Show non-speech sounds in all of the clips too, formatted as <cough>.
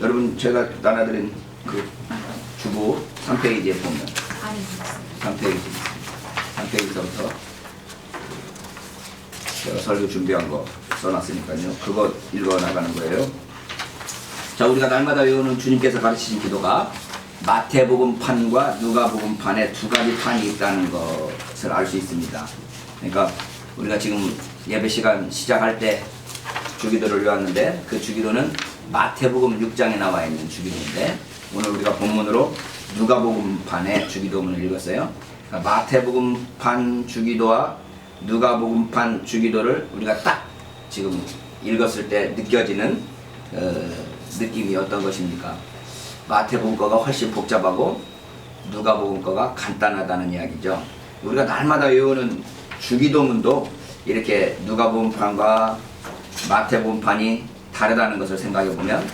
여러분 제가 나눠드린 그 주보 3페이지에 보면 아니 있습니다. 3페이지 3페이지부터 제가 설교 준비한 거 써놨으니까요. 그거 읽어 나가는 거예요. 자, 우리가 날마다 외우는 주님께서 가르치신 기도가 마태복음 판과 누가복음 판에 두 가지 판이 있다는 것을 알 수 있습니다. 그러니까 우리가 지금 예배 시간 시작할 때 주기도를 외웠는데 그 주기도는 마태복음 6장에 나와 있는 주기도인데 오늘 우리가 본문으로 누가복음판의 주기도문을 읽었어요. 그러니까 마태복음판 주기도와 누가복음판 주기도를 우리가 딱 지금 읽었을 때 느껴지는 어, 느낌이 어떤 것입니까? 마태복음 거가 훨씬 복잡하고 누가복음 거가 간단하다는 이야기죠. 우리가 날마다 외우는 주기도문도 이렇게 누가복음판과 마태복음판이 다르다는 것을 생각해 보면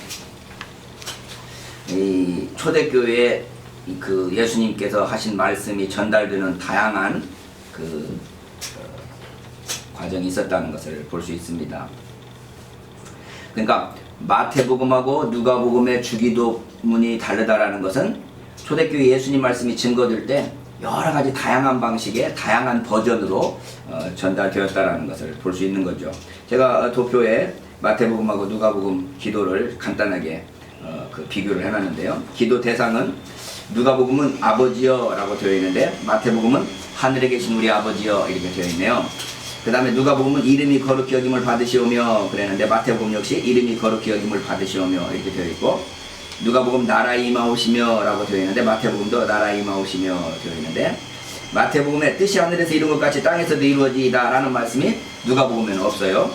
이 초대교회에 이그 예수님께서 하신 말씀이 전달되는 다양한 그 어, 과정이 있었다는 것을 볼 수 있습니다. 그러니까 마태복음하고 누가복음의 주기도문이 다르다라는 것은 초대교회 예수님 말씀이 증거될 때 여러 가지 다양한 방식의 다양한 버전으로 어, 전달되었다라는 것을 볼 수 있는 거죠. 제가 도표에 마태복음하고 누가복음 기도를 간단하게 어, 그 비교를 해놨는데요. 기도 대상은 누가복음은 아버지여라고 되어 있는데 마태복음은 하늘에 계신 우리 아버지여 이렇게 되어 있네요. 그 다음에 누가복음은 이름이 거룩히 여김을 받으시오며 그랬는데 마태복음 역시 이름이 거룩히 여김을 받으시오며 이렇게 되어 있고 누가복음 나라 임하오시며라고 되어 있는데 마태복음도 나라 임하오시며 되어 있는데 마태복음에 뜻이 하늘에서 이룬 것 같이 땅에서도 이루어지다라는 말씀이 누가복음에는 없어요.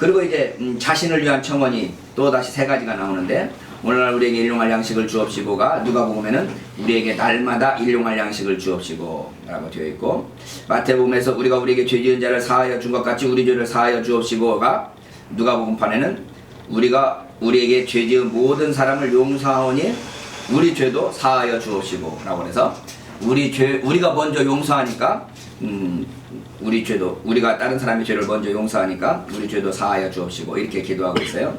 그리고 이제 음, 자신을 위한 청원이 또 다시 세 가지가 나오는데 오늘날 우리에게 일용할 양식을 주옵시고가 누가복음에는 우리에게 날마다 일용할 양식을 주옵시고라고 되어 있고 마태복음에서 우리가 우리에게 죄 지은 자를 사하여 준 것 같이 우리 죄를 사하여 주옵시고가 누가복음판에는 우리가 우리에게 죄 지은 모든 사람을 용서하오니 우리 죄도 사하여 주옵시고라고 해서 우리 죄 우리가 먼저 용서하니까 음 우리 죄도 우리가 다른 사람의 죄를 먼저 용서하니까 우리 죄도 사하여 주옵시고 이렇게 기도하고 있어요.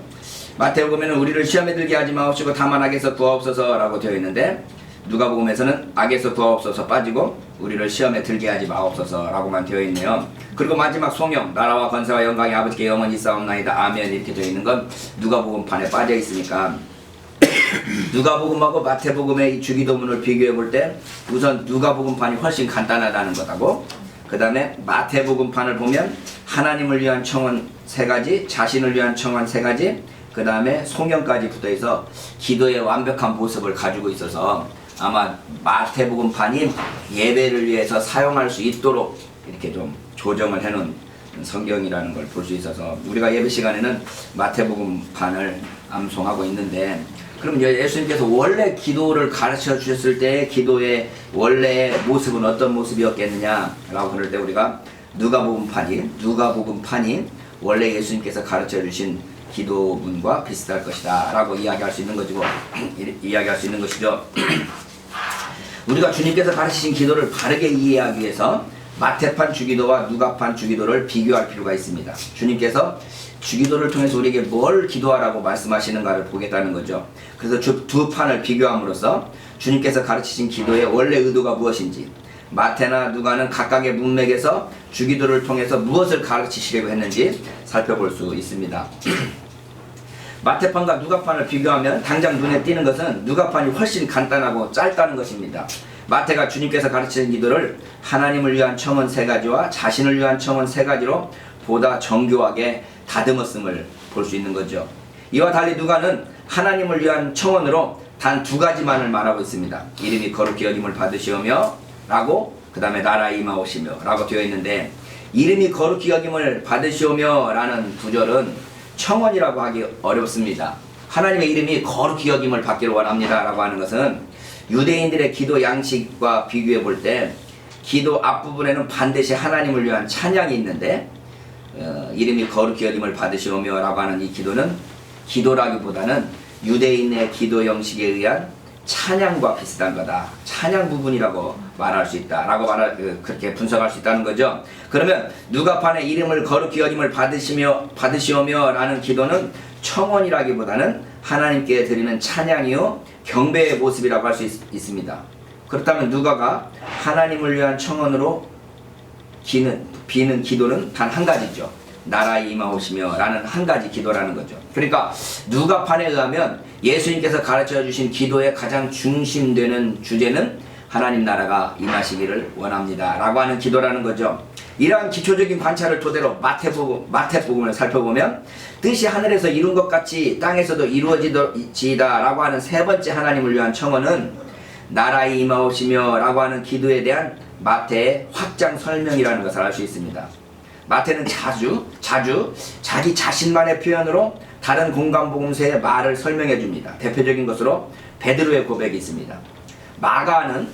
마태복음에는 우리를 시험에 들게 하지 마옵시고 다만 악에서 구하옵소서라고 되어 있는데 누가복음에서는 악에서 구하옵소서 빠지고 우리를 시험에 들게 하지 마옵소서라고만 되어 있네요. 그리고 마지막 송영 나라와 건세와 영광이 아버지께 영원히 싸움나이다 아멘 이렇게 되어 있는 건 누가복음 판에 빠져 있으니까 <coughs> 누가복음하고 마태복음의 이 주기도문을 비교해 볼 때 우선 누가복음판이 훨씬 간단하다는 것하고 그 다음에 마태복음판을 보면 하나님을 위한 청원 세 가지, 자신을 위한 청원 세 가지, 그 다음에 송영까지 붙어 있어 기도의 완벽한 모습을 가지고 있어서 아마 마태복음판이 예배를 위해서 사용할 수 있도록 이렇게 좀 조정을 해놓은 성경이라는 걸 볼 수 있어서 우리가 예배 시간에는 마태복음판을 암송하고 있는데 그럼 이제 예수님께서 원래 기도를 가르쳐 주셨을 때 기도의 원래의 모습은 어떤 모습이었겠느냐라고 그럴 때 우리가 누가 복음 판이 누가 복음 판이 원래 예수님께서 가르쳐 주신 기도문과 비슷할 것이다라고 이야기할 수 있는 거죠. <clears throat> 이야기할 수 있는 것이죠. <clears throat> 우리가 주님께서 가르치신 기도를 바르게 이해하기 위해서 마태판 주기도와 누가판 주기도를 비교할 필요가 있습니다. 주님께서 주기도를 통해서 우리에게 뭘 기도하라고 말씀하시는가를 보겠다는 거죠. 그래서 주- 두 판을 비교함으로써 주님께서 가르치신 기도의 원래 의도가 무엇인지 마태나 누가는 각각의 문맥에서 주기도를 통해서 무엇을 가르치시려고 했는지 살펴볼 수 있습니다. <clears throat> 마태판과 누가판을 비교하면 당장 눈에 띄는 것은 누가판이 훨씬 간단하고 짧다는 것입니다. 마태가 주님께서 가르치는 기도를 하나님을 위한 청원 세 가지와 자신을 위한 청원 세 가지로 보다 정교하게 다듬었음을 볼 수 있는 거죠. 이와 달리 누가는 하나님을 위한 청원으로 단 두 가지만을 말하고 있습니다. 이름이 거룩히 여김을 받으시오며 라고 그 다음에 나라 임하오시며 라고 되어 있는데 이름이 거룩히 여김을 받으시오며 라는 구절은 청원이라고 하기 어렵습니다. 하나님의 이름이 거룩히 여김을 받기를 원합니다. 라고 하는 것은 유대인들의 기도 양식과 비교해 볼 때 기도 앞부분에는 반드시 하나님을 위한 찬양이 있는데 어, 이름이 거룩히 여김을 받으시오며 라고 하는 이 기도는 기도라기보다는 유대인의 기도 형식에 의한 찬양과 비슷한 거다. 찬양 부분이라고 말할 수 있다. 라고 말할, 그, 그렇게 분석할 수 있다는 거죠. 그러면 누가판의 이름을 거룩히 여김을 받으시며, 받으시오며 라는 기도는 청원이라기보다는 하나님께 드리는 찬양이요 경배의 모습이라고 할 수 있습니다. 그렇다면 누가가 하나님을 위한 청원으로 기는 비는 기도는 단 한 가지죠. 나라의 임하오시며 라는 한 가지 기도라는 거죠. 그러니까 누가판에 의하면 예수님께서 가르쳐 주신 기도의 가장 중심되는 주제는 하나님 나라가 임하시기를 원합니다. 라고 하는 기도라는 거죠. 이러한 기초적인 관찰을 토대로 마태복음, 마태복음을 살펴보면 뜻이 하늘에서 이룬 것 같이 땅에서도 이루어지다 라고 하는 세 번째 하나님을 위한 청원은 나라의 임하오시며 라고 하는 기도에 대한 마태의 확장 설명이라는 것을 알 수 있습니다. 마태는 자주 자주 자기 자신만의 표현으로 다른 공간 복음서의 말을 설명해 줍니다. 대표적인 것으로 베드로의 고백이 있습니다. 마가는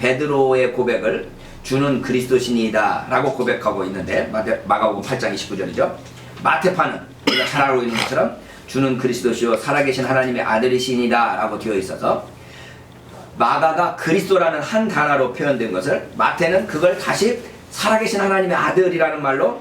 베드로의 고백을 주는 그리스도신이다 라고 고백하고 있는데 마가복음 8장 29절이죠. 마태파는 우리가 잘 알고 있는 것처럼 주는 그리스도시요 살아계신 하나님의 아들이시니다 라고 되어 있어서 마가가 그리스도라는 한 단어로 표현된 것을 마태는 그걸 다시 살아계신 하나님의 아들이라는 말로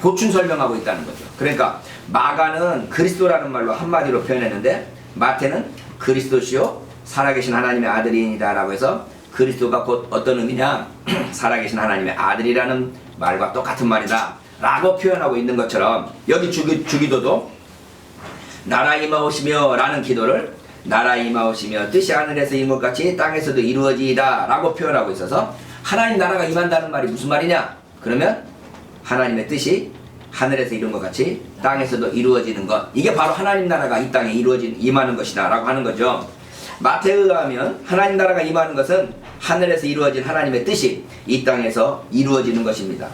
보충 설명하고 있다는 거죠. 그러니까 마가는 그리스도라는 말로 한마디로 표현했는데 마태는 그리스도시요 살아계신 하나님의 아들이니다라고 해서 그리스도가 곧 어떤 의미냐 <clears throat> 살아계신 하나님의 아들이라는 말과 똑같은 말이다 라고 표현하고 있는 것처럼 여기 주기, 주기도도 나라 임하오시며 라는 기도를 나라 임하오시며 뜻이 하늘에서 임것 같이 땅에서도 이루어지이다 라고 표현하고 있어서 하나님 나라가 임한다는 말이 무슨 말이냐? 그러면 하나님의 뜻이 하늘에서 이룬 것 같이 땅에서도 이루어지는 것. 이게 바로 하나님 나라가 이 땅에 이루어진 임하는 것이다 라고 하는 거죠. 마태에 의하면 하나님 나라가 임하는 것은 하늘에서 이루어진 하나님의 뜻이 이 땅에서 이루어지는 것입니다.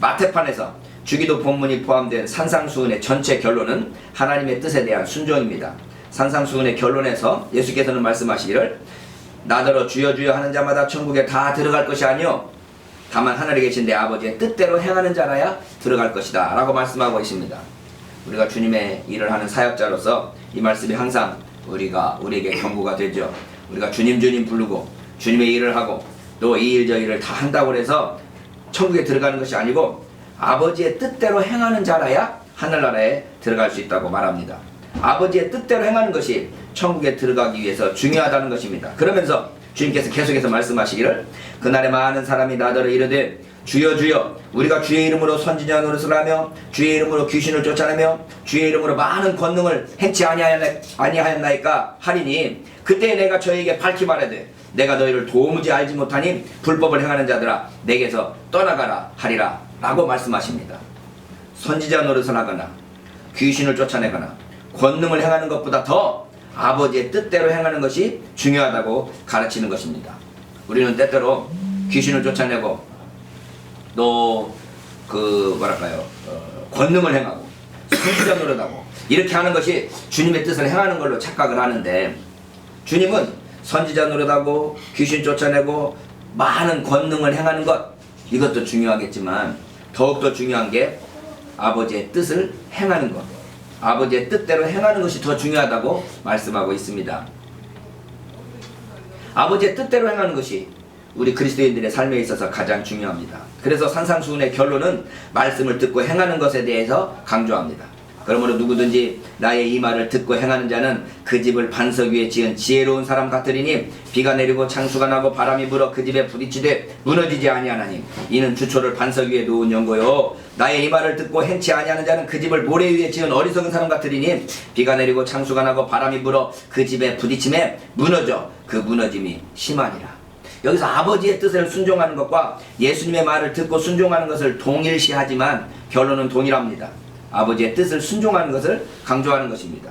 마태판에서 주기도 본문이 포함된 산상수훈의 전체 결론은 하나님의 뜻에 대한 순종입니다 산상수훈의 결론에서 예수께서는 말씀하시기를 나더러 주여 주여 하는 자마다 천국에 다 들어갈 것이 아니요 다만 하늘에 계신 내 아버지의 뜻대로 행하는 자라야 들어갈 것이다 라고 말씀하고 있습니다. 우리가 주님의 일을 하는 사역자로서 이 말씀이 항상 우리가 우리에게 경고가 되죠. 우리가 주님 주님 부르고 주님의 일을 하고 또 이 일 저 일을 다 한다고 해서 천국에 들어가는 것이 아니고 아버지의 뜻대로 행하는 자라야 하늘나라에 들어갈 수 있다고 말합니다 아버지의 뜻대로 행하는 것이 천국에 들어가기 위해서 중요하다는 것입니다. 그러면서 주님께서 계속해서 말씀하시기를 그날에 많은 사람이 나더러 이르되 주여 주여 우리가 주의 이름으로 선지자 노릇을 하며 주의 이름으로 귀신을 쫓아내며 주의 이름으로 많은 권능을 행치 아니하였나이까 하리니 그때 내가 저에게 밝히 말하되 내가 너희를 도무지 알지 못하니 불법을 행하는 자들아 내게서 떠나가라 하리라 라고 말씀하십니다. 선지자 노릇을 하거나 귀신을 쫓아내거나 권능을 행하는 것보다 더 아버지의 뜻대로 행하는 것이 중요하다고 가르치는 것입니다. 우리는 때때로 귀신을 쫓아내고 또 그 뭐랄까요 어, 권능을 행하고 선지자 노릇하고 이렇게 하는 것이 주님의 뜻을 행하는 걸로 착각을 하는데 주님은 선지자 노릇하고 귀신 쫓아내고 많은 권능을 행하는 것 이것도 중요하겠지만 더욱더 중요한 게 아버지의 뜻을 행하는 것 아버지의 뜻대로 행하는 것이 더 중요하다고 말씀하고 있습니다. 아버지의 뜻대로 행하는 것이 우리 그리스도인들의 삶에 있어서 가장 중요합니다. 그래서 산상수훈의 결론은 말씀을 듣고 행하는 것에 대해서 강조합니다. 그러므로 누구든지 나의 이 말을 듣고 행하는 자는 그 집을 반석 위에 지은 지혜로운 사람 같으리니 비가 내리고 창수가 나고 바람이 불어 그 집에 부딪히되 무너지지 아니하나니 이는 주초를 반석 위에 놓은 연고요 나의 이 말을 듣고 행치 아니하는 자는 그 집을 모래 위에 지은 어리석은 사람 같으리니 비가 내리고 창수가 나고 바람이 불어 그 집에 부딪힘에 무너져 그 무너짐이 심하니라 여기서 아버지의 뜻을 순종하는 것과 예수님의 말을 듣고 순종하는 것을 동일시하지만 결론은 동일합니다. 아버지의 뜻을 순종하는 것을 강조하는 것입니다.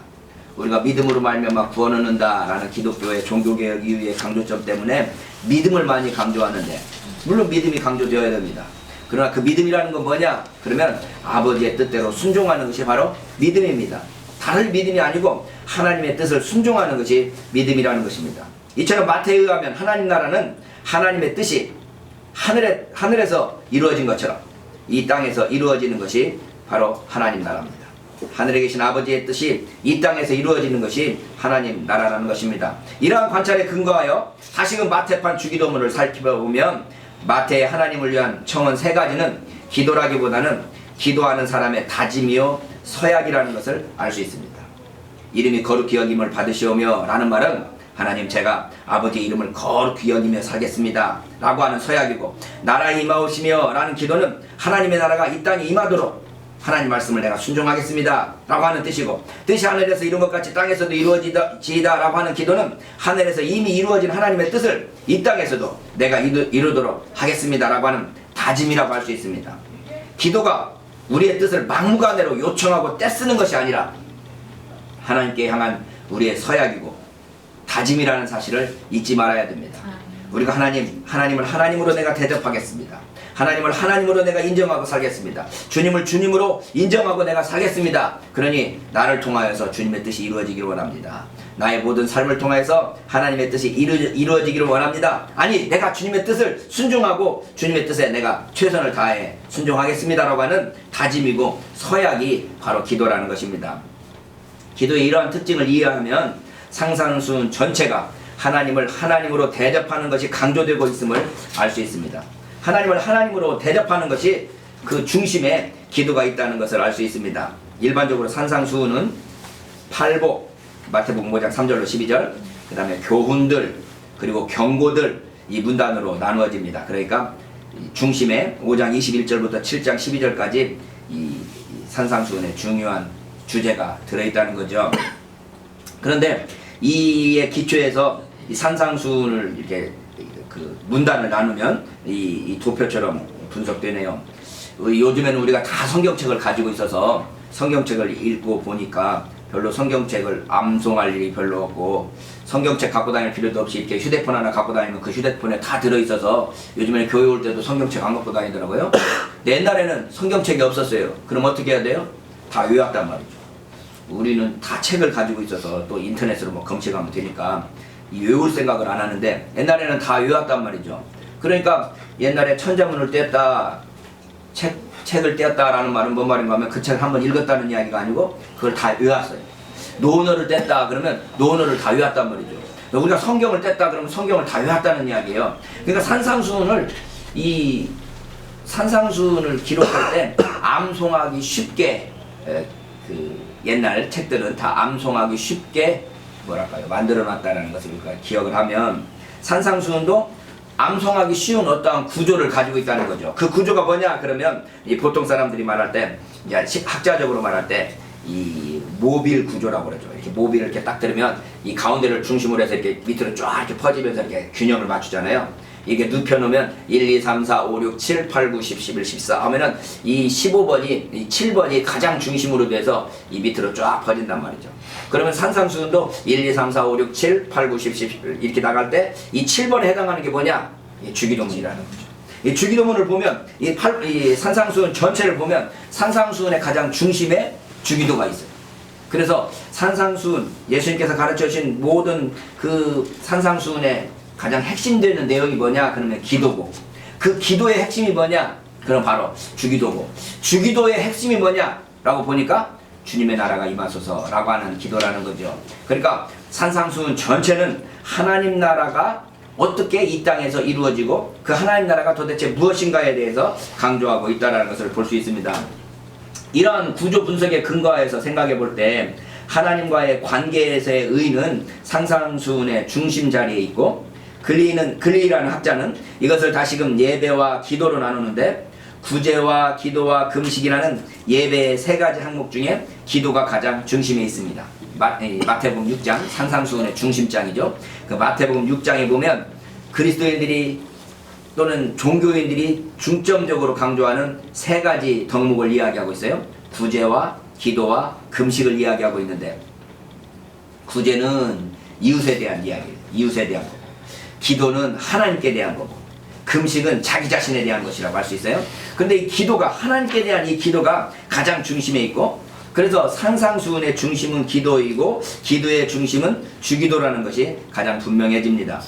우리가 믿음으로 말미암아 구원 얻는다라는 기독교의 종교개혁 이후의 강조점 때문에 믿음을 많이 강조하는데 물론 믿음이 강조되어야 됩니다. 그러나 그 믿음이라는 건 뭐냐? 그러면 아버지의 뜻대로 순종하는 것이 바로 믿음입니다. 다른 믿음이 아니고 하나님의 뜻을 순종하는 것이 믿음이라는 것입니다. 이처럼 마태에 의하면 하나님 나라는 하나님의 뜻이 하늘에, 하늘에서 이루어진 것처럼 이 땅에서 이루어지는 것이 바로 하나님 나라입니다. 하늘에 계신 아버지의 뜻이 이 땅에서 이루어지는 것이 하나님 나라라는 것입니다. 이러한 관찰에 근거하여 다시금 마태판 주기도문을 살펴보면 마태의 하나님을 위한 청은 세 가지는 기도라기보다는 기도하는 사람의 다짐이요 서약이라는 것을 알 수 있습니다. 이름이 거룩히 여김을 받으시오며 라는 말은 하나님 제가 아버지 이름을 거룩히 여기며 살겠습니다 라고 하는 서약이고 나라에 임하오시며 라는 기도는 하나님의 나라가 이 땅에 임하도록 하나님 말씀을 내가 순종하겠습니다 라고 하는 뜻이고 뜻이 하늘에서 이룬 것 같이 땅에서도 이루어지다 라고 하는 기도는 하늘에서 이미 이루어진 하나님의 뜻을 이 땅에서도 내가 이루, 이루 도록 하겠습니다 라고 하는 다짐이라고 할 수 있습니다 기도가 우리의 뜻을 막무가내로 요청하고 떼쓰는 것이 아니라 하나님께 향한 우리의 서약이고 다짐이라는 사실을 잊지 말아야 됩니다. 우리가 하나님, 하나님을 하나님으로 내가 대접하겠습니다. 하나님을 하나님으로 내가 인정하고 살겠습니다. 주님을 주님으로 인정하고 내가 살겠습니다. 그러니 나를 통하여서 주님의 뜻이 이루어지기를 원합니다. 나의 모든 삶을 통해서 하나님의 뜻이 이루, 이루어지기를 원합니다. 아니, 내가 주님의 뜻을 순종하고 주님의 뜻에 내가 최선을 다해 순종하겠습니다라고 하는 다짐이고 서약이 바로 기도라는 것입니다. 기도의 이러한 특징을 이해하면 상상순 전체가 하나님을 하나님으로 대접하는 것이 강조되고 있음을 알 수 있습니다. 하나님을 하나님으로 대접하는 것이 그 중심에 기도가 있다는 것을 알 수 있습니다. 일반적으로 산상수훈은 팔복, 마태복음 5장 3절로 12절, 그 다음에 교훈들, 그리고 경고들 이 문단으로 나누어집니다. 그러니까 이 중심에 5장 21절부터 7장 12절까지 이, 이 산상수훈의 중요한 주제가 들어있다는 거죠. 그런데 이의 기초에서 이 산상순을 이렇게 그 문단을 나누면 이, 이 도표처럼 분석되네요. 요즘에는 우리가 다 성경책을 가지고 있어서 성경책을 읽고 보니까 별로 성경책을 암송할 일이 별로 없고 성경책 갖고 다닐 필요도 없이 이렇게 휴대폰 하나 갖고 다니면 그 휴대폰에 다 들어있어서 요즘에는 교회 올 때도 성경책 안 갖고 다니더라고요. 옛날에는 성경책이 없었어요. 그럼 어떻게 해야 돼요? 다 외웠단 말이죠. 우리는 다 책을 가지고 있어서 또 인터넷으로 뭐 검색하면 되니까 이 외울 생각을 안 하는데 옛날에는 다 외웠단 말이죠. 그러니까 옛날에 천자문을 뗐다 책 책을 뗐다라는 말은 뭔 말인가 하면 그 책을 한번 읽었다는 이야기가 아니고 그걸 다 외웠어요. 논어를 뗐다 그러면 논어를 다 외웠단 말이죠. 우리가 성경을 뗐다 그러면 성경을 다 외웠다는 이야기예요. 그러니까 산상수훈을 이 산상수훈을 기록할 때 암송하기 쉽게 에, 그 옛날 책들은 다 암송하기 쉽게 뭐랄까요 만들어 놨다는 것을 기억을 하면 산상수훈도 암송하기 쉬운 어떠한 구조를 가지고 있다는 거죠. 그 구조가 뭐냐 그러면 이 보통 사람들이 말할 때 학자적으로 말할 때 이 모빌 구조라고 그러죠. 이렇게 모빌을 이렇게 딱 들으면 이 가운데를 중심으로 해서 이렇게 밑으로 쫙 이렇게 퍼지면서 이렇게 균형을 맞추잖아요. 이게 눕혀놓으면 1, 2, 3, 4, 5, 6, 7, 8, 9, 10, 11, 14 하면은 이 15번이, 이 7번이 가장 중심으로 돼서 이 밑으로 쫙 퍼진단 말이죠. 그러면 산상수훈도 1, 2, 3, 4, 5, 6, 7, 8, 9, 10, 11 이렇게 나갈 때 이 7번에 해당하는 게 뭐냐? 이 주기도문이라는 거죠. 이 주기도문을 보면 이, 팔, 이 산상수훈 전체를 보면 산상수훈의 가장 중심에 주기도가 있어요. 그래서 산상수훈 예수님께서 가르쳐 주신 모든 그 산상수훈의 가장 핵심되는 내용이 뭐냐? 그러면 기도고 그 기도의 핵심이 뭐냐? 그럼 바로 주기도고 주기도의 핵심이 뭐냐? 라고 보니까 주님의 나라가 임하소서라고 하는 기도라는 거죠. 그러니까 산상수훈 전체는 하나님 나라가 어떻게 이 땅에서 이루어지고 그 하나님 나라가 도대체 무엇인가에 대해서 강조하고 있다는 것을 볼 수 있습니다. 이러한 구조 분석에 근거해서 생각해 볼 때 하나님과의 관계에서의 의는 상상수훈의 중심 자리에 있고 글리는 글리라는 학자는 이것을 다시금 예배와 기도로 나누는데 구제와 기도와 금식이라는 예배의 세 가지 항목 중에 기도가 가장 중심에 있습니다. 마, 이 마태복음 6장 상상수훈의 중심장이죠. 그 마태복음 6장에 보면 그리스도인들이 또는 종교인들이 중점적으로 강조하는 세 가지 덕목을 이야기하고 있어요. 구제와 기도와 금식을 이야기하고 있는데 구제는 이웃에 대한 이야기예요. 이웃에 대한 거고 기도는 하나님께 대한 거고 금식은 자기 자신에 대한 것이라고 할 수 있어요. 근데 이 기도가 하나님께 대한 이 기도가 가장 중심에 있고 그래서 상상수훈의 중심은 기도이고 기도의 중심은 주기도라는 것이 가장 분명해집니다.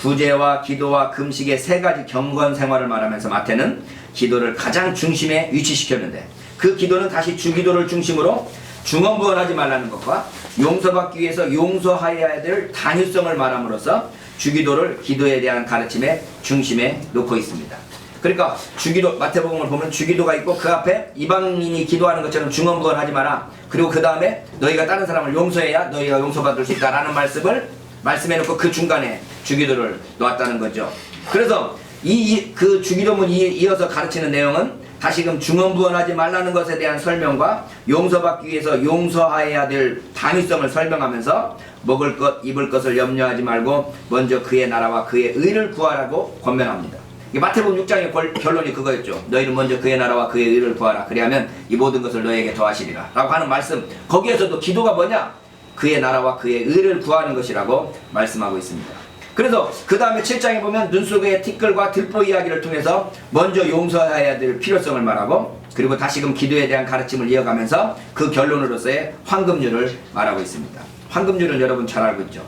구제와 기도와 금식의 세 가지 경건 생활을 말하면서 마태는 기도를 가장 중심에 위치시켰는데 그 기도는 다시 주기도를 중심으로 중언부언하지 말라는 것과 용서받기 위해서 용서하여야 될 단유성을 말함으로써 주기도를 기도에 대한 가르침의 중심에 놓고 있습니다. 그러니까 주기도 마태복음을 보면 주기도가 있고 그 앞에 이방인이 기도하는 것처럼 중언부언 하지 마라. 그리고 그 다음에 너희가 다른 사람을 용서해야 너희가 용서받을 수 있다라는 말씀을 말씀해놓고 그 중간에 주기도를 놓았다는 거죠. 그래서 이 그 주기도문 이- 이어서 가르치는 내용은 다시금 중언부언하지 말라는 것에 대한 설명과 용서받기 위해서 용서해야 될 당위성을 설명하면서 먹을 것, 입을 것을 염려하지 말고 먼저 그의 나라와 그의 의를 구하라고 권면합니다. 이 마태복음 6장의 벌- 결론이 그거였죠. 너희는 먼저 그의 나라와 그의 의를 구하라. 그리하면 이 모든 것을 너에게 더하시리라. 라고 하는 말씀. 거기에서도 기도가 뭐냐? 그의 나라와 그의 의를 구하는 것이라고 말씀하고 있습니다. 그래서 그 다음에 7장에 보면 눈 속의 티끌과 들보 이야기를 통해서 먼저 용서해야 될 필요성을 말하고 그리고 다시금 기도에 대한 가르침을 이어가면서 그 결론으로서의 황금률을 말하고 있습니다. 황금률은 여러분 잘 알고 있죠.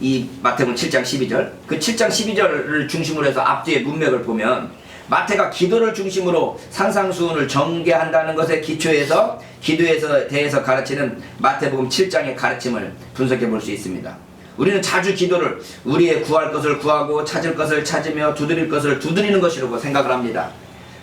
이 마태복음 7장 12절 그 7장 12절을 중심으로 해서 앞뒤의 문맥을 보면 마태가 기도를 중심으로 상상수훈을 전개한다는 것에 기초해서 기도에서 대해서 가르치는 마태복음 7장의 가르침을 분석해 볼 수 있습니다. 우리는 자주 기도를 우리의 구할 것을 구하고 찾을 것을 찾으며 두드릴 것을 두드리는 것이라고 생각을 합니다.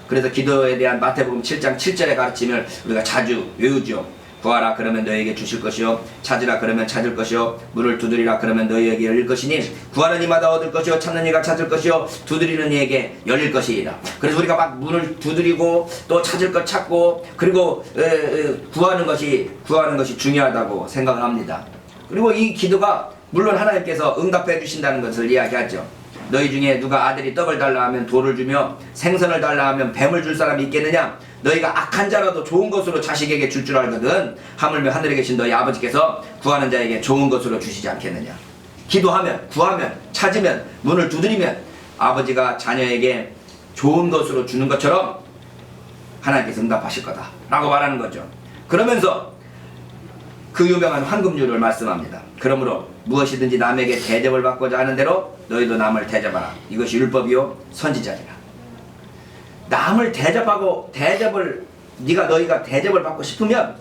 그래서 기도에 대한 마태복음 7장 7절의 가르침을 우리가 자주 외우죠. 구하라 그러면 너에게 주실 것이요. 찾으라 그러면 찾을 것이요. 문을 두드리라 그러면 너희에게 열릴 것이니 구하는 이마다 얻을 것이요. 찾는 이가 찾을 것이요. 두드리는 이에게 열릴 것이라. 그래서 우리가 막 문을 두드리고 또 찾을 것 찾고 그리고 에, 에, 구하는 것이 구하는 것이 중요하다고 생각을 합니다. 그리고 이 기도가 물론 하나님께서 응답해 주신다는 것을 이야기하죠 너희 중에 누가 아들이 떡을 달라 하면 돌을 주며 생선을 달라 하면 뱀을 줄 사람이 있겠느냐? 너희가 악한 자라도 좋은 것으로 자식에게 줄 줄 알거든. 하물며 하늘에 계신 너희 아버지께서 구하는 자에게 좋은 것으로 주시지 않겠느냐? 기도하면, 구하면, 찾으면, 문을 두드리면 아버지가 자녀에게 좋은 것으로 주는 것처럼 하나님께서 응답하실 거다. 라고 말하는 거죠. 그러면서 그 유명한 황금률을 말씀합니다. 그러므로 무엇이든지 남에게 대접을 받고자 하는 대로 너희도 남을 대접하라. 이것이 율법이요 선지자니라. 남을 대접하고 대접을 네가 너희가 대접을 받고 싶으면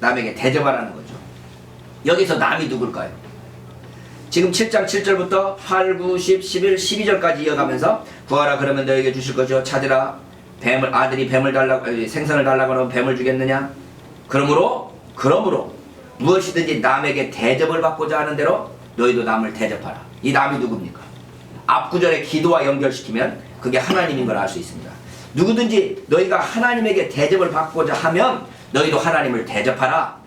남에게 대접하라는 거죠. 여기서 남이 누굴까요? 지금 7장 7절부터 8, 9, 10, 11, 12절까지 이어가면서 구하라 그러면 너에게 주실 것이요 찾으라 뱀을 아들이 뱀을 달라고 생선을 달라고 하면 뱀을 주겠느냐? 그러므로 그러므로 무엇이든지 남에게 대접을 받고자 하는 대로 너희도 남을 대접하라. 이 남이 누굽니까? 앞 구절에 기도와 연결시키면 그게 하나님인 걸 알 수 있습니다. 누구든지 너희가 하나님에게 대접을 받고자 하면 너희도 하나님을 대접하라.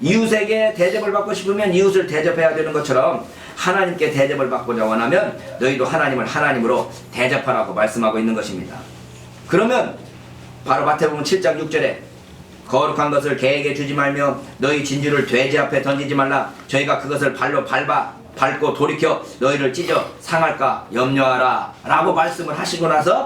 이웃에게 대접을 받고 싶으면 이웃을 대접해야 되는 것처럼 하나님께 대접을 받고자 원하면 너희도 하나님을 하나님으로 대접하라고 말씀하고 있는 것입니다. 그러면 바로 마태복음 7장 6절에 거룩한 것을 개에게 주지 말며 너희 진주를 돼지 앞에 던지지 말라. 저희가 그것을 발로 밟아 밟고 돌이켜 너희를 찢어 상할까 염려하라. 라고 말씀을 하시고 나서